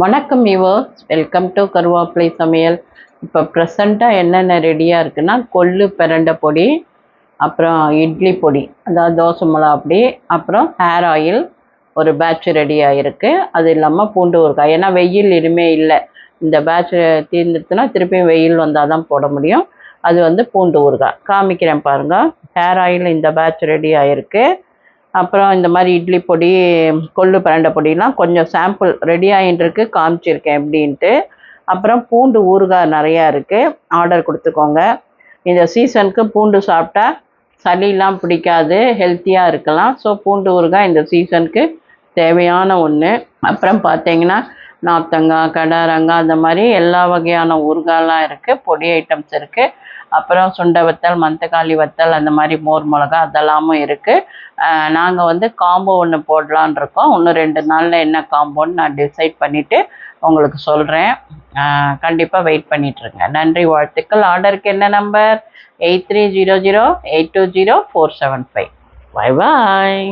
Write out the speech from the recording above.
வணக்கம் yours welcome to கருவாப்பிலை சமையல். இப்போ ப்ரெசண்ட்டாக என்னென்ன ரெடியாக இருக்குன்னா கொள்ளு பிரண்டை பொடி அப்புறம் இட்லி பொடி அதாவது தோசை மிளகா பொடி அப்புறம் ஹேர் ஆயில் ஒரு பேட்ச் ரெடியாக இருக்குது அது இல்லாமல் பூண்டு ஊறுகாய். ஏன்னா வெயில் இனிமே இல்லை. இந்த பேட்ச் தீர்ந்துட்டுனா திருப்பியும் வெயில் வந்தால் தான் போட முடியும். அது வந்து பூண்டு ஊறுகாய். காமிக்கிறேன் பாருங்கள் ஹேர் ஆயில் இந்த பேட்ச் ரெடி ஆகிருக்கு அப்புறம் இந்த மாதிரி இட்லி பொடி கொள்ளு பிரண்டை பொடிலாம் கொஞ்சம் சாம்பிள் ரெடி ஆகிட்டுருக்கு காமிச்சிருக்கேன் எப்படின்ட்டு. அப்புறம் பூண்டு ஊறுகாய் நிறையா இருக்குது ஆர்டர் கொடுத்துக்கோங்க. இந்த சீசனுக்கு பூண்டு சாப்பிட்டா சளியெலாம் பிடிக்காது ஹெல்த்தியாக இருக்கலாம். ஸோ பூண்டு ஊறுகாய் இந்த சீசனுக்கு தேவையான ஒன்று அப்புறம் பார்த்தீங்கன்னா நார்த்தங்காய் கடாரங்கா அந்த மாதிரி எல்லா வகையான ஊறுகாயெலாம் இருக்குது பொடி ஐட்டம்ஸ் இருக்குது அப்புறம் சுண்டை வத்தல் மந்தக்காளி வத்தல் அந்த மாதிரி மோர் மிளகா அதெல்லாமும் இருக்குது நாங்கள் வந்து காம்போ ஒன்று போடலான் இருக்கோம். இன்னும் ரெண்டு நாளில் என்ன காம்போன்னு நான் டிசைட் பண்ணிவிட்டு உங்களுக்கு சொல்கிறேன் கண்டிப்பாக வெயிட் பண்ணிகிட்ருங்க நன்றி வாழ்த்துக்கள். ஆர்டருக்கு என்ன number eight three zero zero eight two zero four seven five bye bye